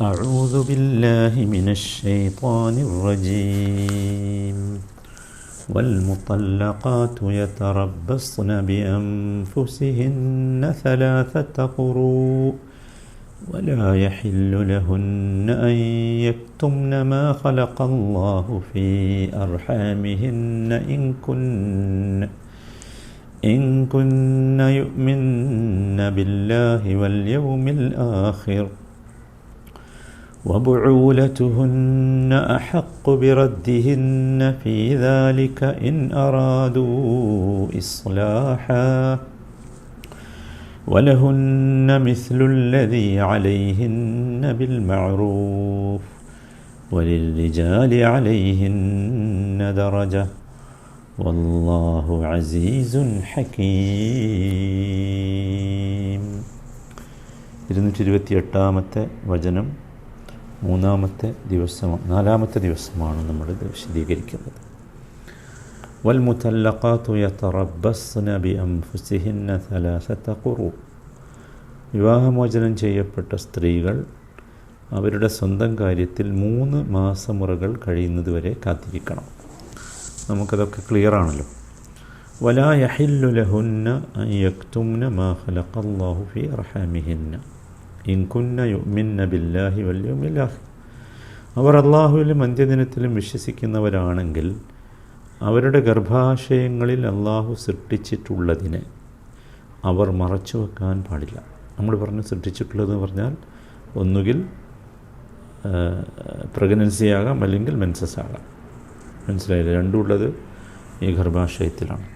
أعوذ بالله من الشيطان الرجيم. والمطلقات يتربصن بأنفسهن ثلاثة قروء ولا يحل لهن أن يكتمن ما خلق الله في أرحامهن إن كن إن كن يؤمن بالله واليوم الآخر. وبعولتهن أحق بردهن في ذلك إن أرادوا إصلاحا ولهن مثل الذي عليهن بالمعروف وللرجال عليهن درجة والله عزيز حكيم ഇരുന്നൂറ്റി ഇരുപത്തി എട്ടാമത്തെ വചനം മൂന്നാമത്തെ ദിവസം നാലാമത്തെ ദിവസമാണ് നമ്മളിത് വിശദീകരിക്കുന്നത് والمطلقات يتربصن بأنفسهن ثلاثة قروء വിവാഹമോചനം ചെയ്യപ്പെട്ട സ്ത്രീകൾ അവരുടെ സ്വന്തം കാര്യത്തിൽ മൂന്ന് മാസമുറകൾ കഴിയുന്നതുവരെ കാത്തിരിക്കണം നമുക്കതൊക്കെ ക്ലിയർ ആണല്ലോ വലാ യഹില്ലു ലഹുന്ന അൻ യക്തുംന മാ ഖലഖല്ലാഹു ഫീ അർഹാമിഹിന്ന ഇൻ കുന്ന യുഅ്മിന്ന ബില്ലാഹി ആഖിർ. അവർ അള്ളാഹുവിലും അന്ത്യദിനത്തിലും വിശ്വസിക്കുന്നവരാണെങ്കിൽ അവരുടെ ഗർഭാശയങ്ങളിൽ അള്ളാഹു സൃഷ്ടിച്ചിട്ടുള്ളതിനെ അവർ മറച്ചു വെക്കാൻ പാടില്ല. നമ്മൾ പറഞ്ഞു സൃഷ്ടിച്ചിട്ടുള്ളതെന്ന് പറഞ്ഞാൽ ഒന്നുകിൽ പ്രഗ്നൻസി ആകാം അല്ലെങ്കിൽ മെൻസസ് ആകാം. മനസ്സിലായില്ല? രണ്ടുമുള്ളത് ഈ ഗർഭാശയത്തിലാണ്.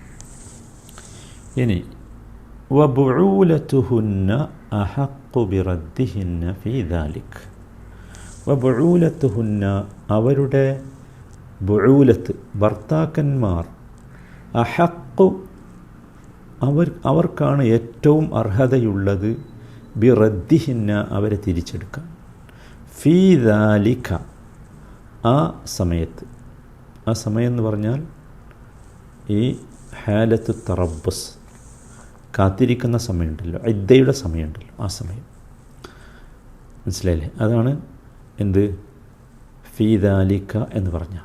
ഇനി വബുഊലത്തുഹുന്ന അഹക്കു ബിറദ്ദിഹിന്ന ഫീ ദാലിക്. വബുഊലത്തുഹുന്ന അവരുടെ ബുഴൂലത്ത് ഭർത്താക്കന്മാർ അഹക്കു അവർ അവർക്കാണ് ഏറ്റവും അർഹതയുള്ളത് ബി റദ്ദിഹിന്ന അവരെ തിരിച്ചെടുക്കാൻ. ഫീ ദാലിക ആ സമയത്ത്. ആ സമയം എന്ന് പറഞ്ഞാൽ ഈ ഹാലത്ത് തറബസ് കാത്തിരിക്കുന്ന സമയമുണ്ടല്ലോ. ഇദ്ദയുടെ സമയമുണ്ടല്ലോ ആ സമയം. മനസ്സിലായില്ലേ? അതാണ് എന്ത്? ഫീദാലിക്ക ദാലിക എന്ന് പറഞ്ഞാൽ.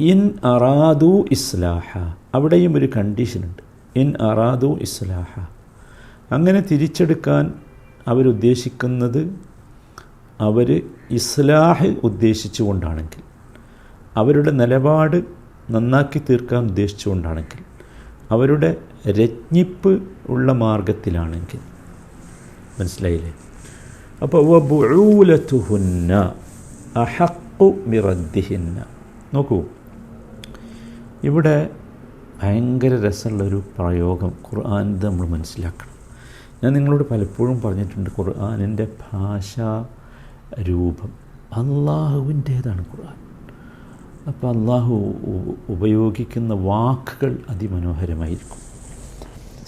ഇൻ അറാദു ഇസ്ലാഹ. അവിടെയും ഒരു കണ്ടീഷനുണ്ട് ഇൻ അറാദു ഇസ്ലാഹ. അങ്ങനെ തിരിച്ചെടുക്കാൻ അവരുദ്ദേശിക്കുന്നത് അവർ ഇസ്ലാഹ് ഉദ്ദേശിച്ചുകൊണ്ടാണെങ്കിൽ അവരുടെ നിലപാട് നന്നാക്കി തീർക്കാൻ ഉദ്ദേശിച്ചുകൊണ്ടാണെങ്കിൽ അവരുടെ രജ്ഞിപ്പ് ഉള്ള മാർഗത്തിലാണെങ്കിൽ. മനസ്സിലായില്ലേ? അപ്പോൾ അഹക്കു മിറദ്ദിഹിന്ന. നോക്കൂ. ഇവിടെ ഭയങ്കര രസമുള്ളൊരു പ്രയോഗം ഖുർആാനിത് നമ്മൾ മനസ്സിലാക്കണം. ഞാൻ നിങ്ങളോട് പലപ്പോഴും പറഞ്ഞിട്ടുണ്ട് ഖുർആാനിന്റെ ഭാഷാ രൂപം അള്ളാഹുവിന്റേതാണ് ഖുർആൻ. അപ്പോൾ അള്ളാഹു ഉപയോഗിക്കുന്ന വാക്കുകൾ അതിമനോഹരമായിരിക്കും.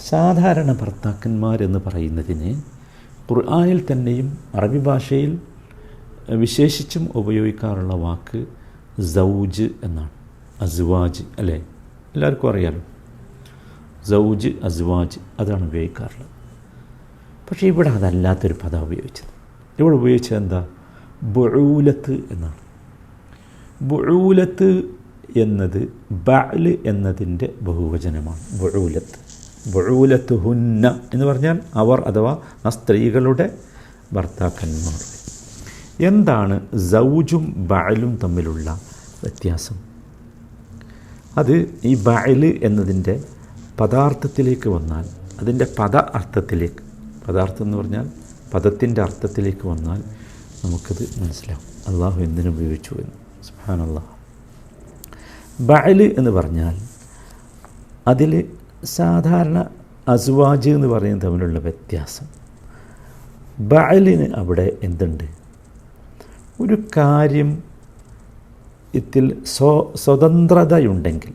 സാധാരണ ഭർത്താക്കന്മാരെന്ന് പറയുന്നതിന് ഖുർആാനിൽ തന്നെയും അറബി ഭാഷയിൽ വിശേഷിച്ചും ഉപയോഗിക്കാറുള്ള വാക്ക് സൗജ് എന്നാണ്. അസ്വാജ് അല്ലേ? എല്ലാവർക്കും അറിയാലോ. സൗജ് അസ്വാജ് അതാണ് ഉപയോഗിക്കാറുള്ളത്. പക്ഷേ ഇവിടെ അതല്ലാത്തൊരു പദം ഉപയോഗിച്ചത്. ഇവിടെ ഉപയോഗിച്ചത് എന്താ? ബുഴൂലത്ത് എന്നാണ്. ബുഴൂലത്ത് എന്നത് ബഅൽ എന്നതിന്റെ ബഹുവചനമാണ്. ബുഴൂലത്ത് ബുഴൂലത്ത് ഹുന്ന എന്ന് പറഞ്ഞാൽ അവർ അഥവാ ആ സ്ത്രീകളുടെ ഭർത്താക്കന്മാർ. എന്താണ് സൗജും ബഅലും തമ്മിലുള്ള വ്യത്യാസം? അത് ഈ ബഅൽ എന്നതിന്റെ പദാർത്ഥത്തിലേക്ക് വന്നാൽ അതിന്റെ പദ അർത്ഥത്തിലേക്ക് പദാർത്ഥം എന്ന് പറഞ്ഞാൽ പദത്തിന്റെ അർത്ഥത്തിലേക്ക് വന്നാൽ നമുക്കത് മനസ്സിലാവും. അള്ളാഹു എന്തിനുപയോഗിച്ചു എന്ന്. സുഹാനുള്ള ബഅൽ എന്ന് പറഞ്ഞാൽ അതിൽ സാധാരണ അസുവാജ് എന്ന് പറയുന്നത് തമ്മിലുള്ള വ്യത്യാസം. ബഅലിന് അവിടെ എന്തുണ്ട്? ഒരു കാര്യം ഇതിൽ സ്വ സ്വതന്ത്രതയുണ്ടെങ്കിൽ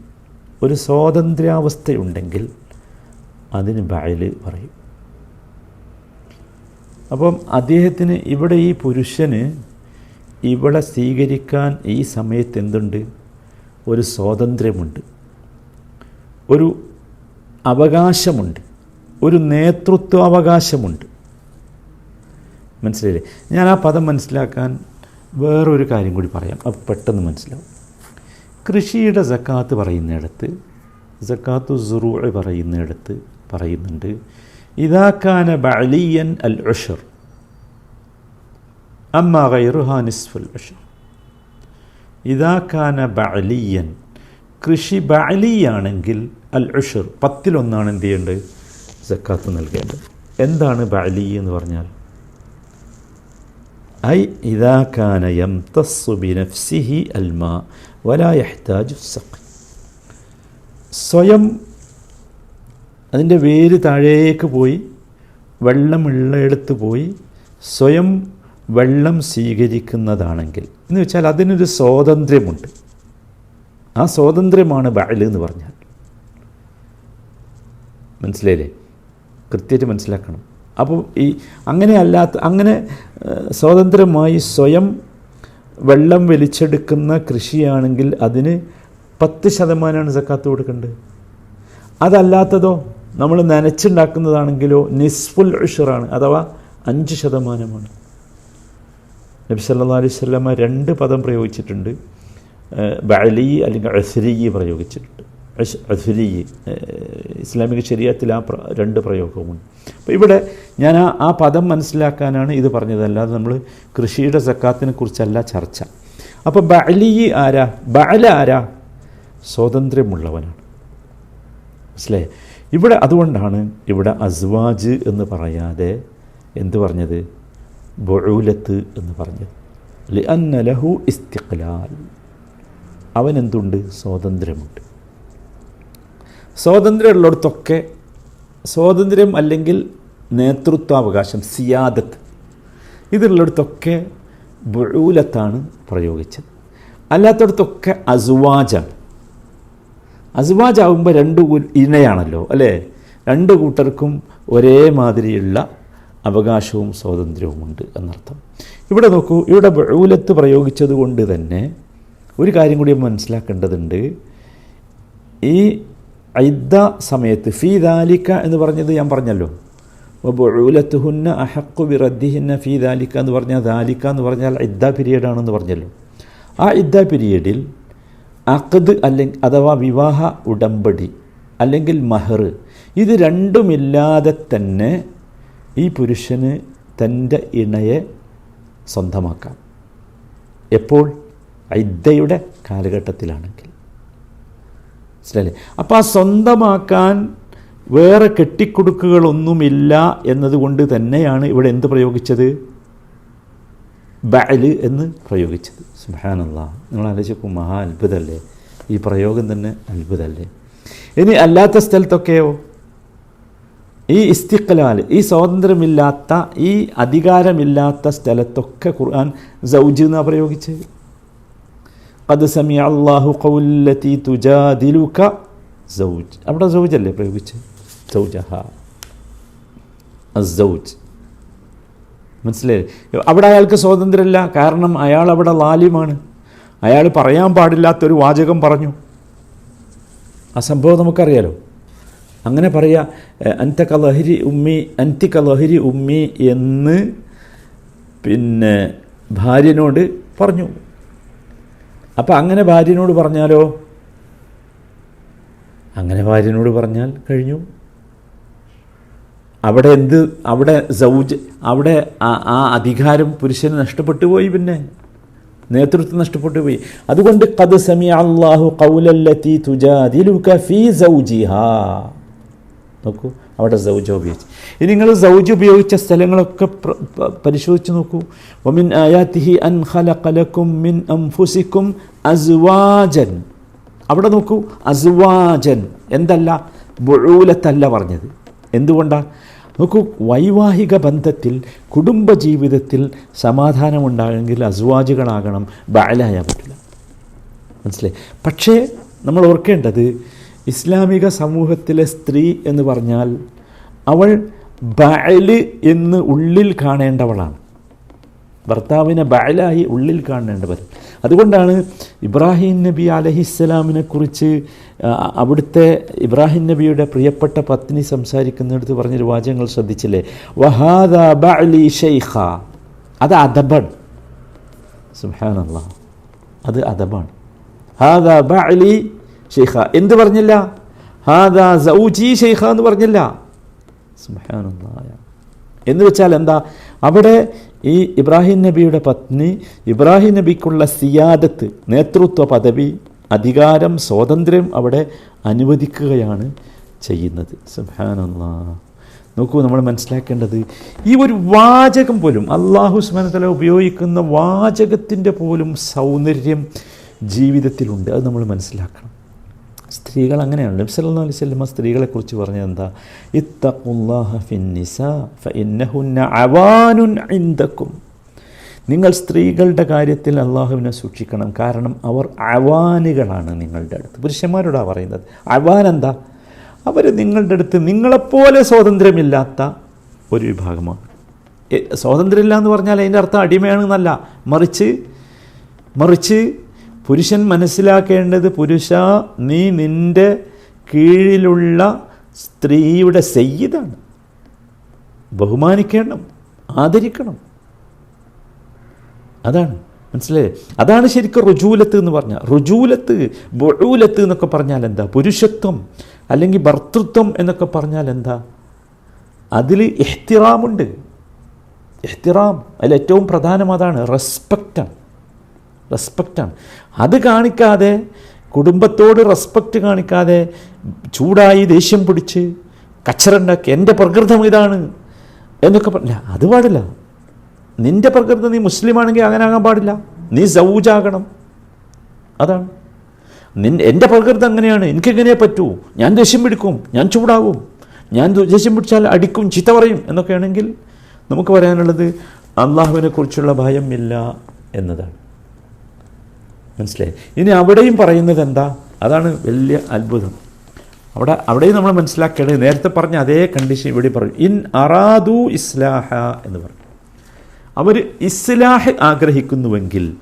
ഒരു സ്വാതന്ത്ര്യാവസ്ഥയുണ്ടെങ്കിൽ അതിന് ബയൽ പറയും. അപ്പം അദ്ദേഹത്തിന് ഇവിടെ ഈ പുരുഷന് ഇവിടെ സ്വീകരിക്കാൻ ഈ സമയത്ത് എന്തുണ്ട്? ഒരു സ്വാതന്ത്ര്യമുണ്ട്. ഒരു അവകാശമുണ്ട്. ഒരു നേതൃത്വ അവകാശമുണ്ട്. മനസ്സിലായില്ലേ? ഞാൻ ആ പദം മനസ്സിലാക്കാൻ വേറൊരു കാര്യം കൂടി പറയാം. അത് പെട്ടെന്ന് മനസ്സിലാവും. കൃഷിയുടെ സക്കാത്ത് പറയുന്നിടത്ത് സക്കാത്തു സുറൂ പറയുന്നിടത്ത് പറയുന്നുണ്ട് ഇതാക്കാന ബഅലിയൻ അൽ ഉഷർ അമ്മ ഗൈറുഹാ നിസ്ഫുൽ ഉഷർ. ഇതാക്കാന ബഅലിയൻ കൃഷി ബഅലിയാണെങ്കിൽ അൽ ഉഷർ പത്തിലൊന്നാണ് എന്ത് ചെയ്യേണ്ടത്? സക്കാത്ത് നൽകേണ്ടത്. എന്താണ് ബഅലി എന്ന് പറഞ്ഞാൽ? ഐ ഇതാ കാന തസ്സുബി നഫ്സിഹി അൽമാ വലാ യഹ്താജു സഖ്. സ്വയം അതിന്റെ വേര് താഴേക്ക് പോയി വെള്ളമുള്ളയിടത്ത് പോയി സ്വയം വെള്ളം സ്വീകരിക്കുന്നതാണെങ്കിൽ. എന്ന് വെച്ചാൽ അതിനൊരു സ്വാതന്ത്ര്യമുണ്ട്. ആ സ്വാതന്ത്ര്യമാണ് ബഅൽ എന്ന് പറഞ്ഞാൽ. മനസ്സിലായില്ലേ? കൃത്യമായിട്ട് മനസ്സിലാക്കണം. അപ്പോൾ ഈ അങ്ങനെ അല്ലാത്ത അങ്ങനെ സ്വതന്ത്രമായി സ്വയം വെള്ളം വലിച്ചെടുക്കുന്ന കൃഷിയാണെങ്കിൽ അതിന് പത്ത് ശതമാനമാണ് സക്കാത്ത് കൊടുക്കേണ്ടത് അതല്ലാത്തതോ? നമ്മൾ നനച്ചുണ്ടാക്കുന്നതാണെങ്കിലോ നിസ്ഫുൽ ഉഷറാണ് അഥവാ അഞ്ച് ശതമാനമാണ്. നബി സല്ലാ അലൈഹി രണ്ട് പദം പ്രയോഗിച്ചിട്ടുണ്ട്. ബാലി അല്ലെങ്കിൽ അസ്രി പ്രയോഗിച്ചിട്ടുണ്ട്. അസ്രി ഇസ്ലാമിക ശരീരത്തിൽ ആ രണ്ട് പ്രയോഗവുമുണ്ട്. അപ്പോൾ ഇവിടെ ഞാൻ ആ ആ പദം മനസ്സിലാക്കാനാണ് ഇത് പറഞ്ഞത്. അല്ലാതെ നമ്മൾ കൃഷിയുടെ സക്കാത്തിനെ കുറിച്ചല്ല ചർച്ച. അപ്പോൾ ബഅലി ആരാ? ബഅല ആരാ? സ്വാതന്ത്ര്യമുള്ളവനാണ്. മനസ്സിലേ ഇവിടെ അതുകൊണ്ടാണ് ഇവിടെ അസ്വാജ് എന്ന് പറയാതെ എന്ത് പറഞ്ഞത്? ബൊഴൂലത്ത് എന്ന് പറഞ്ഞത്. ലഹു ഇസ്തിഖ്ലാൽ. അവൻ എന്തുണ്ട്? സ്വാതന്ത്ര്യമുണ്ട്. സ്വാതന്ത്ര്യമുള്ളിടത്തൊക്കെ സ്വാതന്ത്ര്യം അല്ലെങ്കിൽ നേതൃത്വാവകാശം സിയാദത്ത് ഇതുള്ളിടത്തൊക്കെ ബഴൂലത്താണ് പ്രയോഗിച്ചത്. അല്ലാത്തടത്തൊക്കെ അസുവാജാണ്. അസുവാജ് ആകുമ്പോൾ രണ്ട് ഇണയാണല്ലോ അല്ലേ? രണ്ട് കൂട്ടർക്കും ഒരേ മാതിരിയുള്ള അവകാശവും സ്വാതന്ത്ര്യവുമുണ്ട് എന്നർത്ഥം. ഇവിടെ നോക്കൂ ഇവിടെ ബഴൂലത്ത് പ്രയോഗിച്ചത് കൊണ്ട് തന്നെ ഒരു കാര്യം കൂടി മനസ്സിലാക്കേണ്ടതുണ്ട്. ഈ ഐദ സമയത്ത് ഫീ ദാലിക്ക എന്ന് പറഞ്ഞത് ഞാൻ പറഞ്ഞല്ലോ. ബുഴൂലത്തുഹുന്ന അഹക്കു ബിറദ്ദിഹിന്ന ഫീ ദാലിക്ക എന്ന് പറഞ്ഞാൽ ദാലിക്ക എന്ന് പറഞ്ഞാൽ ഇദ്ദ പീരീഡാണെന്ന് പറഞ്ഞല്ലോ. ആ ഇദ്ദ പീരീഡിൽ അഖദ് അല്ലെങ്കിൽ അഥവാ വിവാഹ ഉടമ്പടി അല്ലെങ്കിൽ മഹർ ഇത് രണ്ടുമില്ലാതെ തന്നെ ഈ പുരുഷന് തന്റെ ഇണയെ സ്വന്തമാക്കാം. എപ്പോൾ? ഐദ്ദയുടെ കാലഘട്ടത്തിലാണെങ്കിൽ. മനസ്സിലല്ലേ അപ്പോൾ ആ സ്വന്തമാക്കാൻ വേറെ കെട്ടിക്കൊടുക്കുകളൊന്നുമില്ല എന്നതുകൊണ്ട് തന്നെയാണ് ഇവിടെ എന്ത് പ്രയോഗിച്ചത്? ബഅൽ എന്ന് പ്രയോഗിച്ചത്. സുഹാനല്ല നിങ്ങൾ ആലോചിക്കും മഹാ അത്ഭുതമല്ലേ? ഈ പ്രയോഗം തന്നെ അത്ഭുതമല്ലേ? ഇനി അല്ലാത്ത സ്ഥലത്തൊക്കെയോ? ഈ ഇസ്തിഖലാൽ ഈ സ്വാതന്ത്ര്യമില്ലാത്ത ഈ അധികാരമില്ലാത്ത സ്ഥലത്തൊക്കെ ഖുർആൻ സൗജ് എന്നാണ് പ്രയോഗിച്ചത്? അത് സമി അള്ളാഹു കൗല്ലത്തി തുജാദിലുക സൗജ് അവിടെ സൗജ് അല്ലേ സൗജഹ അസൗജ് മനസ്സിലായി? അവിടെ അയാൾക്ക് സ്വാതന്ത്ര്യമല്ല. കാരണം അയാൾ അവിടെ ലാലിമാണ്. അയാൾ പറയാൻ പാടില്ലാത്തൊരു വാചകം പറഞ്ഞു. ആ സംഭവം നമുക്കറിയാലോ. അങ്ങനെ പറയാ അൻത കലഹരി ഉമ്മി അൻതി കലഹരി ഉമ്മി എന്ന് പിന്നെ ഭാര്യനോട് പറഞ്ഞു. അപ്പം അങ്ങനെ ഭാര്യനോട് പറഞ്ഞാലോ? അങ്ങനെ ഭാര്യനോട് പറഞ്ഞാൽ കഴിഞ്ഞു. അവിടെ എന്ത് അവിടെ സൗജ് അവിടെ ആ- ആ അധികാരം പുരുഷന് നഷ്ടപ്പെട്ടു പോയി പിന്നെ. നേതൃത്വം നഷ്ടപ്പെട്ടു പോയി. അതുകൊണ്ട് കത് സമി അള്ളാഹു കൗലല്ലത്തി തുജാദിലുക ഫീ സൗജിഹാ. നോക്കൂ. അവിടെ സൗജ ഉപയോഗിച്ച്. ഇനി നിങ്ങൾ സൗജ് ഉപയോഗിച്ച സ്ഥലങ്ങളൊക്കെ പ്ര- പരിശോധിച്ച് നോക്കൂ. ഒമിൻ ആയാത്തിഹി അൻ ഖലഖലക്കും മിൻ അംഫുസിക്കും അസ്വാജൻ. അവിടെ നോക്കൂ അസ്വാജൻ. എന്തല്ല? ബുഴൂലത്തല്ല പറഞ്ഞത്. എന്തുകൊണ്ടാണ് നോക്കൂ വൈവാഹിക ബന്ധത്തിൽ കുടുംബജീവിതത്തിൽ സമാധാനമുണ്ടാകണമെങ്കിൽ അസ്വാജുകളാകണം. ബാലായാൻ പറ്റില്ല. മനസ്സിലായി? പക്ഷേ നമ്മൾ ഓർക്കേണ്ടത് ഇസ്ലാമിക സമൂഹത്തിലെ സ്ത്രീ എന്ന് പറഞ്ഞാൽ അവൾ ബഅൽ എന്ന് ഉള്ളിൽ കാണേണ്ടവളാണ്. ഭർത്താവിനെ ബഅലായി ഉള്ളിൽ കാണേണ്ടവർ അതുകൊണ്ടാണ് ഇബ്രാഹിം നബി അലഹിസ്സലാമിനെ കുറിച്ച് ആ, അവിടുത്തെ ഇബ്രാഹിം നബിയുടെ പ്രിയപ്പെട്ട പത്നി സംസാരിക്കുന്നിടത്ത് പറഞ്ഞൊരു വാചകങ്ങൾ ശ്രദ്ധിച്ചില്ലേ? വഹാദ ബഅലി ഷെയ്ഖ. അത് അദബാണ്. സുഹാനല്ല അത് അദബാണ്. ഹാദാ ബഅലി ഷെയ്ഖ എന്ത് പറഞ്ഞില്ല? ഹാദാ സൗജി ഷെയ്ഖ എന്ന് പറഞ്ഞില്ല. എന്ന് വെച്ചാൽ എന്താ? അവിടെ ഈ ഇബ്രാഹിം നബിയുടെ പത്നി ഇബ്രാഹിം നബിക്കുള്ള സിയാദത്ത് നേതൃത്വ പദവി അധികാരം സ്വാതന്ത്ര്യം അവിടെ അനുവദിക്കുകയാണ് ചെയ്യുന്നത്. സുഹാനുള്ള നോക്കൂ നമ്മൾ മനസ്സിലാക്കേണ്ടത് ഈ ഒരു വാചകം പോലും അള്ളാഹു സ്മനത്തല ഉപയോഗിക്കുന്ന വാചകത്തിന്റെ പോലും സൗന്ദര്യം ജീവിതത്തിലുണ്ട്. അത് നമ്മൾ മനസ്സിലാക്കണം. സ്ത്രീകൾ അങ്ങനെയാണ് നബി സല്ലല്ലാഹു അലൈഹി വസല്ലമ സ്ത്രീകളെക്കുറിച്ച് പറഞ്ഞത് എന്താ ഇത്തഖുല്ലാഹ ഫിന്നിസാ ഫഇന്നഹുന്ന അവാനുൻ ഇൻദക്കും. നിങ്ങൾ സ്ത്രീകളുടെ കാര്യത്തിൽ അള്ളാഹുവിനെ സൂക്ഷിക്കണം. കാരണം അവർ അവാനുകളാണ് നിങ്ങളുടെ അടുത്ത്. പുരുഷന്മാരോടാണ് പറയുന്നത്. അവാൻ എന്താ? അവർ നിങ്ങളുടെ അടുത്ത് നിങ്ങളെപ്പോലെ സ്വാതന്ത്ര്യമില്ലാത്ത ഒരു വിഭാഗമാണ്. സ്വാതന്ത്ര്യമില്ല എന്ന് പറഞ്ഞാൽ അതിന്റെ അർത്ഥം അടിമയാണെന്നല്ല. മറിച്ച് മറിച്ച് പുരുഷൻ മനസ്സിലാക്കേണ്ടത് പുരുഷ നീ നിന്റെ കീഴിലുള്ള സ്ത്രീയുടെ സെയ്യിതാണ് ബഹുമാനിക്കണം ആദരിക്കണം. അതാണ് മനസ്സിലായേ? അതാണ് ശരിക്കും റുജൂലത്ത് എന്ന് പറഞ്ഞാൽ. റുജൂലത്ത് ബൊഴൂലത്ത് എന്നൊക്കെ പറഞ്ഞാൽ എന്താ? പുരുഷത്വം അല്ലെങ്കിൽ ഭർത്തൃത്വം എന്നൊക്കെ പറഞ്ഞാൽ എന്താ? അതിൽ എഹ്തിറാമുണ്ട് എഹ്തിറാം അതിൽ ഏറ്റവും പ്രധാനം അതാണ് റെസ്പെക്റ്റാണ്. റെസ്പെക്റ്റാണ് അത് കാണിക്കാതെ കുടുംബത്തോട് റെസ്പെക്റ്റ് കാണിക്കാതെ ചൂടായി ദേഷ്യം പിടിച്ച് കച്ചറുണ്ടാക്കി എന്റെ പ്രകൃതം ഇതാണ് എന്നൊക്കെ പറഞ്ഞില്ല അത് പാടില്ല. നിന്റെ പ്രകൃതം നീ മുസ്ലിം ആണെങ്കിൽ അങ്ങനെ ആകാൻ പാടില്ല. നീ സൗജാകണം. അതാണ്. നിൻ എന്റെ പ്രകൃതം അങ്ങനെയാണ്. എനിക്കെങ്ങനെ പറ്റൂ? ഞാൻ ദേഷ്യം പിടിക്കും. ഞാൻ ചൂടാകും. ഞാൻ ദേഷ്യം പിടിച്ചാൽ അടിക്കും ചീത്ത പറയും എന്നൊക്കെയാണെങ്കിൽ നമുക്ക് പറയാനുള്ളത് അള്ളാഹുവിനെ കുറിച്ചുള്ള ഭയമില്ല എന്നതാണ്. മനസ്സിലായി? ഇനി അവിടെയും പറയുന്നത് എന്താ? അതാണ് വലിയ അത്ഭുതം. അവിടെ അവിടെയും നമ്മൾ മനസ്സിലാക്കേണ്ടത് നേരത്തെ പറഞ്ഞ അതേ കണ്ടീഷൻ ഇവിടെ പറയും. ഇൻ അറാദു ഇസ്ലാഹ എന്ന് പറയും. അവർ ഇസ്ലാഹ് ആഗ്രഹിക്കുന്നുവെങ്കിൽ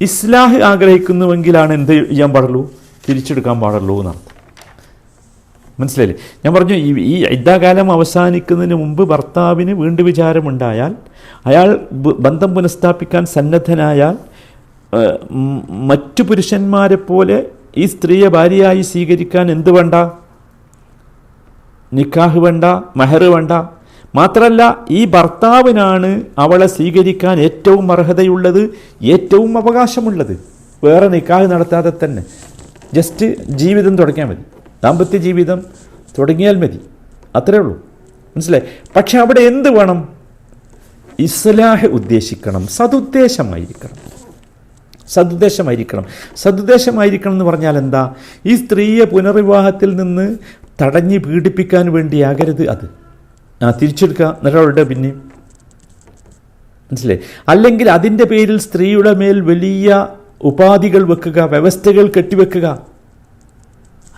ഇസ്ലാഹ് ആഗ്രഹിക്കുന്നുവെങ്കിലാണ് എന്ത് ചെയ്യാൻ പാടുള്ളൂ? തിരിച്ചെടുക്കാൻ പാടുള്ളൂ എന്നർത്ഥം. മനസ്സിലായില്ലേ? ഞാൻ പറഞ്ഞു ഈ ഈ യുദ്ധകാലം അവസാനിക്കുന്നതിന് മുമ്പ് ഭർത്താവിന് വീണ്ടും വിചാരമുണ്ടായാൽ അയാൾ ബന്ധം പുനഃസ്ഥാപിക്കാൻ സന്നദ്ധനായാൽ മറ്റു പുരുഷന്മാരെ പോലെ ഈ സ്ത്രീയെ ഭാര്യയായി സ്വീകരിക്കാൻ എന്ത് വേണ്ട? നിക്കാഹ് വേണ്ട മെഹർ വേണ്ട. മാത്രമല്ല ഈ ഭർത്താവിനാണ് അവളെ സ്വീകരിക്കാൻ ഏറ്റവും അർഹതയുള്ളത് ഏറ്റവും അവകാശമുള്ളത്. വേറെ നിക്കാഹ് നടത്താതെ തന്നെ. ജസ്റ്റ് ജീവിതം തുടങ്ങിയാൽ മതി. ദാമ്പത്യ ജീവിതം തുടങ്ങിയാൽ മതി. അത്രേ ഉള്ളൂ. മനസ്സിലായി? പക്ഷെ അവിടെ എന്ത് വേണം? ഇസ്ലാഹ് ഉദ്ദേശിക്കണം സതുദ്ദേശമായിരിക്കണം. സതുദ്ദേശമായിരിക്കണം സതുദ്ദേശമായിരിക്കണം എന്ന് പറഞ്ഞാൽ എന്താ? ഈ സ്ത്രീയെ പുനർവിവാഹത്തിൽ നിന്ന് തടഞ്ഞ് പീഡിപ്പിക്കാൻ വേണ്ടിയാകരുത് അത്. ആ തിരിച്ചെടുക്കുക. എന്നിട്ടവളുടെ പിന്നെ മനസ്സിലായി? അല്ലെങ്കിൽ അതിന്റെ പേരിൽ സ്ത്രീയുടെ മേൽ വലിയ ഉപാധികൾ വെക്കുക വ്യവസ്ഥകൾ കെട്ടിവെക്കുക.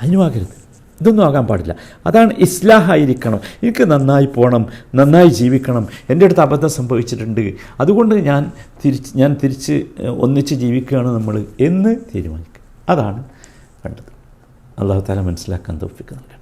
അതിനുമാകരുത്. ഇതൊന്നും ആകാൻ പാടില്ല. അതാണ് ഇസ്ലാഹായിരിക്കണം. എനിക്ക് നന്നായി പോകണം നന്നായി ജീവിക്കണം. എന്റെ അടുത്ത് അബദ്ധം സംഭവിച്ചിട്ടുണ്ട്. അതുകൊണ്ട് ഞാൻ തിരിച്ച് ഞാൻ തിരിച്ച് ഒന്നിച്ച് ജീവിക്കുകയാണ് നമ്മൾ എന്ന് തീരുമാനിക്കുക. അതാണ് കണ്ടത്. അള്ളാഹു താല മനസ്സിലാക്കാൻ തോപ്പിക്കുന്നുണ്ട്